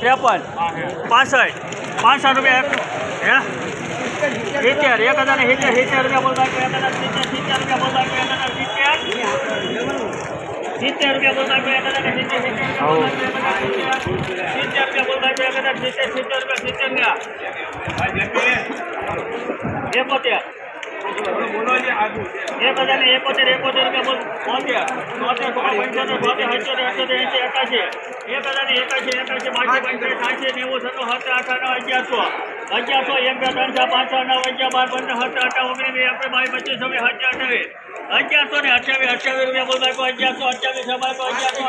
ત્રેપન, પાસઠ પાસઠ રૂપિયા હે? સિત્તેર, એક હજાર સિત્તેર સિત્તેર રૂપિયા બોલતા એક હજાર સિત્તેર સિત્તેર રૂપિયા બોલતા એક હજાર સિત્તેર. સિત્તેર રૂપિયા બોલતા એક હજાર સિત્તેર સિત્તેર રૂપિયા બોલતા એક હજાર સિત્તેર સિત્તેર રૂપિયા સિત્તેર રૂપિયા. એકોતેર. એક હજાર ને એકોતેર એકોતેર એક હજાર ને એકાશી. એકાશી પંચાસી સાઠી નેવું, સત્તર સત્તર અઠાણું અગિયારસો. એક પાંચ, છ, નવ બાર, પંદર, સત્તર અઠાવન ઓગણીસ એકવીસ બાવીસ, પચીસ, છવ્વીસ, સત્યાવીસ અઠાવીસ અગિયારસો ને અઠ્યાવીસ અઠ્યાવીસ રૂપિયા બોલ બાકો અગિયારસો, અઠ્યાવીસ છબાકો અગિયારસો.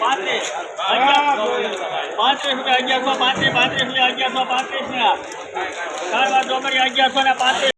પાંત્રીસ. પાંત્રીસ રૂપિયા પાંત્રીસ રૂપિયા, અગિયારસો, પાંત્રીસ ને ચાર વાર અગિયારસો ને પાંત્રીસ.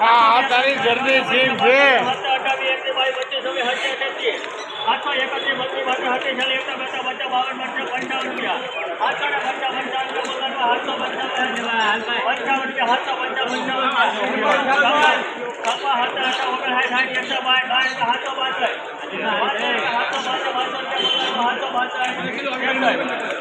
હા તારી જર્ની સીમ છે. આઠસો એકત્રીસ બત્રીસ બાકી હતી ચાલી એકતા બેતા બચ્ચા બાવન બચ્ચા પંચાવન રૂપિયા આઠસો ને પંચા પંચાવન રૂપિયા આઠસો પંચાવન પંચાવન રૂપિયા સાતસો પંચાવન પંચાવન કપા હતા હતા ઓગણ સાઠ એકસો બાર બાર સાતસો બાસઠ સાતસો બાસઠ બાસઠ બાસઠ હાથો એકાસી આઠસો બાસઠ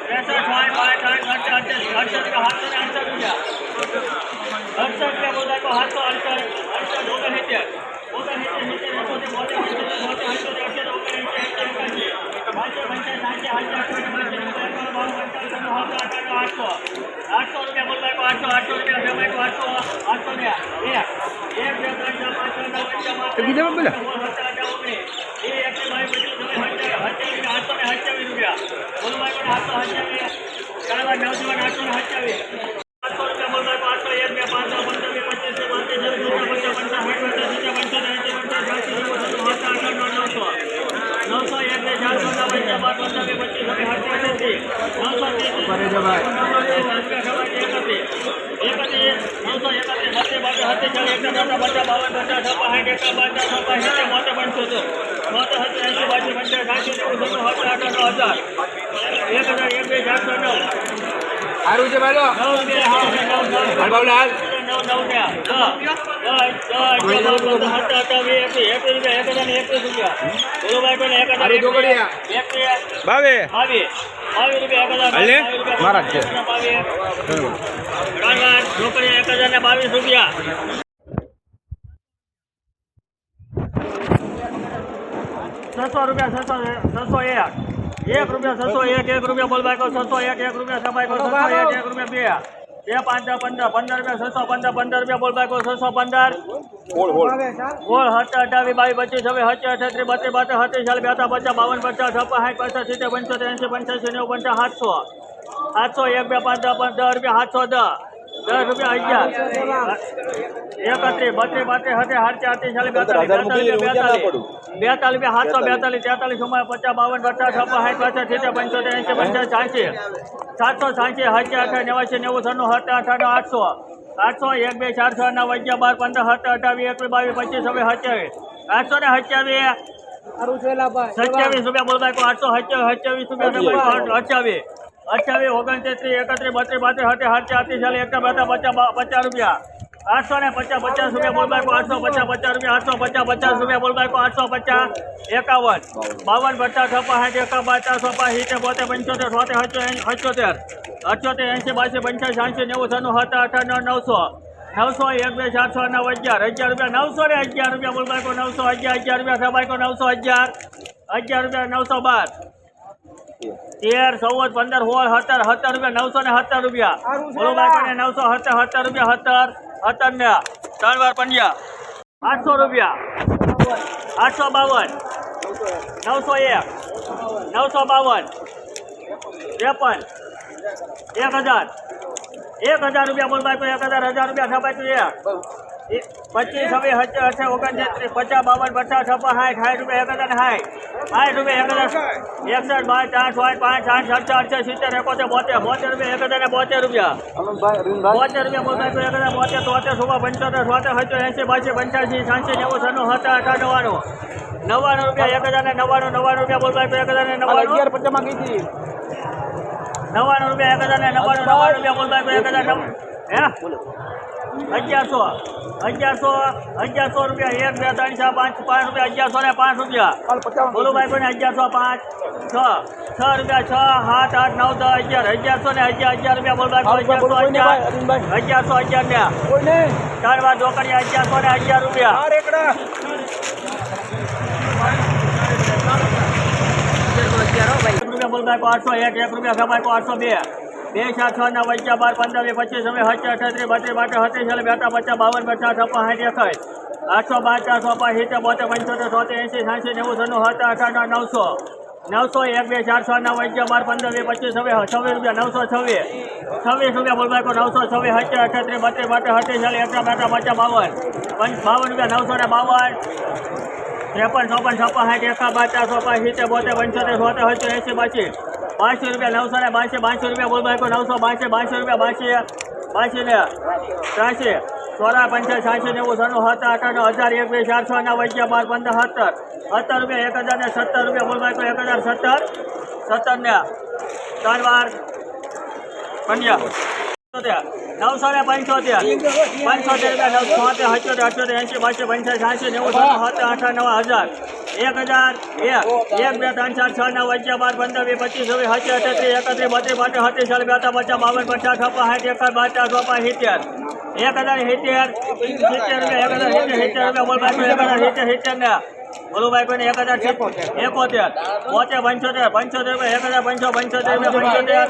આઠસો રૂપિયા બોલતા તો આઠસો આઠસો રૂપિયા બે બાઈકો આઠસો આઠસો રૂપિયા એક બે ત્રણ ચાર પાંચ છ બાવન, કીધું બોલો. સત્તર અઢાર ઓગણીસ એ એકવીસ બાવીસ પચીસ છવ્વીસ સત્યાવીસ આઠસો ને સત્યાવીસ રૂપિયા બોલો બાઈકો આઠસો સત્યાવીસ ચાર વાર નવ જીવન આઠસો ને રૂપિયા બે પચીસ એકત્રીસ બાવીસ સારું છે. ભાઈ બાબુલાલ નવ નવ છસો રૂપિયા છસો છસો એક. એક રૂપિયા છસો એક એક રૂપિયા બોલબાઈ કહો છસો એક એક રૂપિયા સમાય કહો છસો એક એક રૂપિયા બે. બે પાંચ પંદર પંદર રૂપિયા છસો પંદર પંદર રૂપિયા બોલબાઈ કહો છસો પંદર. હોળ હત અઠાવી બાવીસ પચીસ હવે સત્તર અઠત્રીસ બત્રીસ બત્રીસ સત્રીસ ચાલ બેતા પચાસ બાવન પચાસ છપ્પન સાઠ પચાસ સિત્તેર પંચોતેર એંસી પંચ્યાસી નેવું પંચાસ સાતસો. સાતસો એક બે પાંચ દસ પાંચ દસ રૂપિયા સાતસો દસ. દસ રૂપિયા અગિયાર એકત્રીસ બત્રીસ બત્રીસ હતી સાડત્રીસ આડત્રીસ ચાલીસ બેતાલીસ બેતાલીસ બેતાલીસ. બેતાલીસ રૂપિયા સાતસો બેતાલીસ. તેતાલીસ ચુમ્માલીસ પચાસ બાવન પચાસ છપ્પન સાઠ પચાસ સિત્તેર પંચોતેર એંસી પંચાસ સાંસી સાતસો સાંસી હજાર અઠાર નેવાસી નેવું સન્નું સત્તર અઠાણું આઠસો. આઠસો એક બે ચારસો નવ અગિયાર બાર પંદર સત્તર અઠાવીસ એકવીસ બાવીસ પચીસ છવ્વીસ સત્યાવીસ. આઠસો ને સત્યાવીસ. સત્યાવીસ રૂપિયા બોલબાઈ આઠસો સત્યાવીસ સત્યાવીસ રૂપિયા અઠ્યાવીસ અઠ્યાવીસ, ઓગણત્રીસ, એકત્રીસ, બત્રીસ બત્રીસ હતી સત્યાવીસ આઠત્રીસ ચાલીસ એકતા બેતા પચાસ પચાસ રૂપિયા. આઠસો ને પચાસ પચાસ રૂપિયા બોલબાઈ આઠસો પચાસ પચાસ રૂપિયા, આઠસો પચાસ પચાસ રૂપિયા બોલબાઈ આઠસો પચાસ એકાવન. બાવન પચાસ છપ્પા સાઠ એકા પચાસ છપ્પા સિત્તેર, બોતેર, પંચોતેર છોતેર અઠ્યોતેર. અઠ્યોતેર એંસી બાસી પંચાસી સાંસી નેવું, છન્નું હતા અઠાણું નવસો. નવસો, એક, બે સાતસો નવ, અગિયાર. અગિયાર રૂપિયા, નવસો ને અગિયાર રૂપિયા બોલબાઈ નવસો, અગિયાર અગિયાર રૂપિયા સબાઈ નવસો, અગિયાર. અગિયાર રૂપિયા, નવસો બાર. તેર ચૌદ પંદર સોળ સત્તર સત્તર રૂપિયા નવસો ને સત્તર રૂપિયા. બોલો બાળકોને નવસો સત્તર સત્તર રૂપિયા સત્તર સત્તર ને ત્રણ વાર આઠસો રૂપિયા. આઠસો બાવન. નવસો એક. નવસો બાવન. ત્રેપન. એક હજાર. એક હજાર રૂપિયા બોલ બાપુ એક હજાર હજાર રૂપિયા છ બાઈકો એક. પચીસ સત્તર અઠાર ઓગણત્રીસ પચાસ બાવન પચાસ છપ્પન સાઠ સાઠ રૂપિયા એક હજાર સાઠ. સાઠ રૂપિયા એક હજાર એકસઠ બાર ચાર પાંચ પાંચ સાઠ સત્તર અડસઠ સિત્તેર એકોતેર બોતેર બોતેર રૂપિયા એક હજાર ને બોતેર રૂપિયા. બોતેર રૂપિયા બોલતા એક હજાર બોતેર તોતેર સોળા પંચોતેર સોતેર સત્તર એંસી બાસી પંચ્યાસી સાંસી નેવું સન્નું હતા અઢાર નવ્વાણું. નવ્વાણું રૂપિયા એક હજાર ને નવ્વાણું નવ્વાણું રૂપિયા બોલતા એક હજાર ને નવ્વાણું. નવ્વાણું રૂપિયા એક હજાર ને નવ્વાણું નવ્વાણું રૂપિયા બોલતા એક હજાર હે? અગિયારસો અગિયારસો અગિયારસો રૂપિયા એક બે ત્રણ ચાર પાંચ પાંચ રૂપિયા અગિયારસો ને પાંચ રૂપિયા બોલો ભાઈ કોને અગિયારસો પાંચ છ છ રૂપિયા છ સાત આઠ નવ દસ અગિયાર અગિયારસો ને અગિયાર અગિયાર રૂપિયા બોલ ભાઈ અગિયારસો અગિયાર અગિયારસો અગિયાર ને ચાર વાર ઢોકળિયા અગિયારસો ને અગિયાર રૂપિયા એક રૂપિયા બોલ ભાઈ આઠસો એક એક રૂપિયા ખબાઈ આઠસો બે બે ચાર છ ના વચ્ચા બાર પંદર વીસ પચીસ હવે હચ્યા અઠત્રીસ બત્રીસ માટે હત્રીસ એટલે બેટા પચાસ, બાવન, પચાસ, છપ્પન, સાઠ એકસ આઠસો બાર ચારસો પાંચ સિત્તેર, બોતેર, પંચોતેર, સોતેર એંસી સાંસી નેવું, સન્નું હતા અઠાર નવસો. નવસો એક, બે ચાર છ ના વચ્ચા બાર પંદર વીસ પચીસ હવે છવ્વીસ રૂપિયા, નવસો છવ્વીસ. છવ્વીસ રૂપિયા બોલ ભાઈ નવસો છવ્વીસ હચ્યા અઠત્રીસ બત્રીસ માટે હત્રીસ ચાલે એકલા બેટા પચાસ, બાવન. પંચ બાવન રૂપિયા, નવસો ને બાવન. ત્રેપન, ચોપન, છપ્પન, સાઠ, એકા ચારસો ચોપન સિત્તેર, બોતેર, પંચોતેર, સોતેર સત્તર એંસી બાસી બાસી રૂપિયા, નવસો ને બાસી બાસી રૂપિયા બોલ ભાઈ નવસો બાસી બાસી રૂપિયા બાસી બાસી ને ત્રાસી. સોળા પંચાસ સાતસો નેવું, સનું સત્તર, અઠાણું, હજાર એક બે ચારસો ના વૈદ્યા બાર, પંદર, સત્તર. સત્તર રૂપિયા, એક હજાર ને સત્તર રૂપિયા, બોલ ભાઈ એક હજાર સત્તર. સત્તર ને ત્રણ વાર પંજા નવસો ને પંચોતેર. પંચોતેર રૂપિયા, નવસો સત્યોતેર અઠ્યોતેર એંસી બસો પંચાસી સાતસો નેવું સત્તર સત્તર અઠાર નવ હજાર. એક હજાર, એક એક, બે, ત્રણ, ચાર, છ, નવ, અગિયાર, બાર, પંદર, વીસ, પચીસ વીસ સત્તર અઠત્રીસ એકત્રીસ, બત્રીસ પાંત્રીસ હત્રીસ ચાલીસ બેતા પચાસ, બાવન, પચાસ છપ્પા સાઠ એકાદ બાર ચાર ચોપન સિત્તેર એક હજાર સિત્તેર સિત્તેર રૂપિયા એક હજાર સિત્તેર સિત્તેર રૂપિયા બોલ ભાઈ એક હજાર, સિત્તેર સિત્તેર ને. બોલો ભાઈ કોઈને એક હજાર એકોતેર, બોતેર, પંચોતેર પંચોતેર, એક હજાર પંચો પંચોતેર પંચોતેર,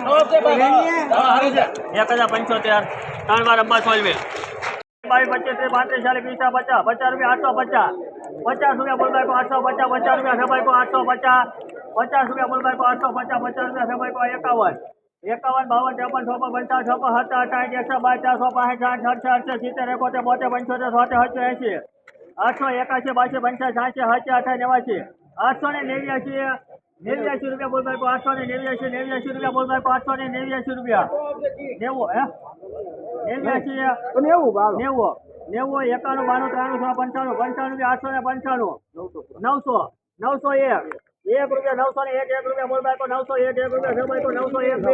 એક હજાર, પંચોતેર, ત્રણ વાર અંબા સોલવી. બાવીસ, પચીસ, ત્રીસ, પાંત્રીસ, ચાલીસ પિસ્તા પચાસ પચાસ, રૂપિયા, આઠસો પચાસ. પચાસ રૂપિયા બોલબાઈ આઠસો પચાસ પચાસ રૂપિયા સબાઈ આઠસો પચાસ પચાસ રૂપિયા બોલબાઈ આઠસો પચાસ પચાસ રૂપિયા સબાઈ એકાવન. એકાવન બાવન ત્રેપન છો પંચાવન છો સત્તર અઠાવીસ એકસો બાર ચારસો પાંચ સાઠ અડસઠ આઠસો સિત્તેર એકોતેર બોતેર પંચોતેર સોતેર સત્તર એંસી આઠસો એકાસી બાસી પંચાસી સાતસી સાતસી અઠાવી નેવાસી આઠસો ને નેવ્યાસી નેવ્યાસી રૂપિયા બોલબાઈ આઠસો ને નેવ્યાસી નેવ્યાસી રૂપિયા બોલબાઈ આઠસો ને નેવ્યાસી રૂપિયા. નેવું હે? નેવ્યાસી નેવું નેવું. એકાણું બાણું ત્રાણું છ પંચાણું પંચાણું આઠસો ને પંચાણું? નવસો નવસો એક. એક રૂપિયા નવસો ને એક એક રૂપિયા બોલ બાયકો નવસો એક એક રૂપિયા છ બાયકો નવસો એક બે.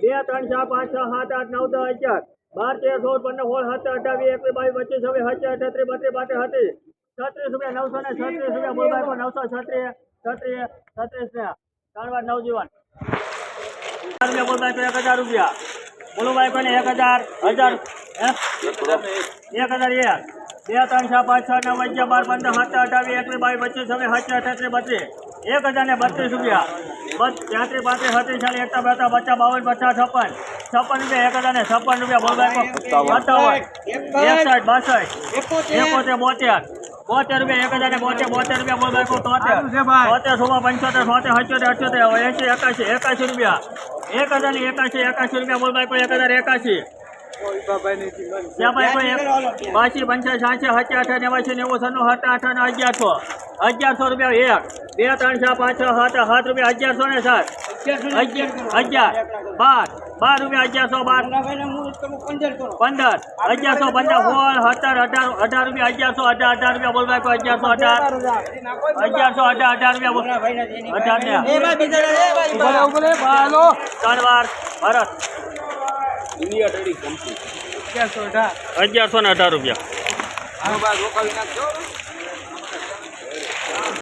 બે ત્રણ ચાર પાંચ છ સાત આઠ નવ દસ અગિયાર. બાર તેર સોળ પંદર સોળ સત્તર અઠાવીસ એકવીસ બાવીસ પચીસ છવ્વીસ સત્તર અઠત્રીસ બત્રીસ પાંત્રીસ હતી છત્રીસ રૂપિયા નવસો ને છત્રીસ રૂપિયા બોલ બાયકો નવસો છત્રીસ છત્રીસ છત્રીસ ને. ત્રણ વાર નવજીવન. રૂપિયા બોલ બાયકો એક હજાર રૂપિયા. બોલો ભાઈ કોને એક હજાર હજાર. એક હજાર એક બે ત્રણ છ પાંચ છ નવ અગિયાર બાર પંદર સત્તર અઠાવીસ એકવીસ બાવીસ પચીસ છવ્વીસ સત્તર અઠત્રીસ બત્રીસ એક હજાર ને બત્રીસ રૂપિયા બસ ત્યાંત્રીસ પાંત્રીસ છત્રીસ ચાલીસ એકતા બેતા પચાસ બાવન પચાસ છપ્પન છપ્પન રૂપિયા. એક હજાર ને છપ્પન રૂપિયા બોલ ભાઈ સત્તાવન એકસઠ બાસઠ એકોતેર બોતેર બોતેર રૂપિયા એક હજાર ને બોતેર બોતેર રૂપિયા બોલ બાઈકો તોતેર તોતેર સોમાં પંચોતેર સોતેર સત્યોતેર અઠ્યોતેર એસી એકાસી એકાસી રૂપિયા એક હજાર ને એકાસી એકાસી રૂપિયા બોલ બાઈકો એક હજાર એકાશી. ત્યાં ભાઈ કોઈ એક બાસી પંચાસી સાતસી સત્યા અઠા નેવાસી નેવું સન્નું અઠા અગિયારસો. અગિયારસો રૂપિયા એક. બે ત્રણ છ પાંચ છ સાત સાત રૂપિયા અગિયારસો ને સાત. અગિયાર બાર. બાર રૂપિયા અગિયારસો બાર. પંદર. અગિયારસો પંદર. સોળ સત્તર અઢાર અઢાર રૂપિયા અગિયારસો અઢાર અઢાર રૂપિયા બોલ ભાઈ અગિયારસો અઢાર. અગિયારસો અઢાર અઢાર રૂપિયા બોલ. અઢાર ને. ત્રણ વાર ભરત. અગિયારસો ને અઢાર રૂપિયા.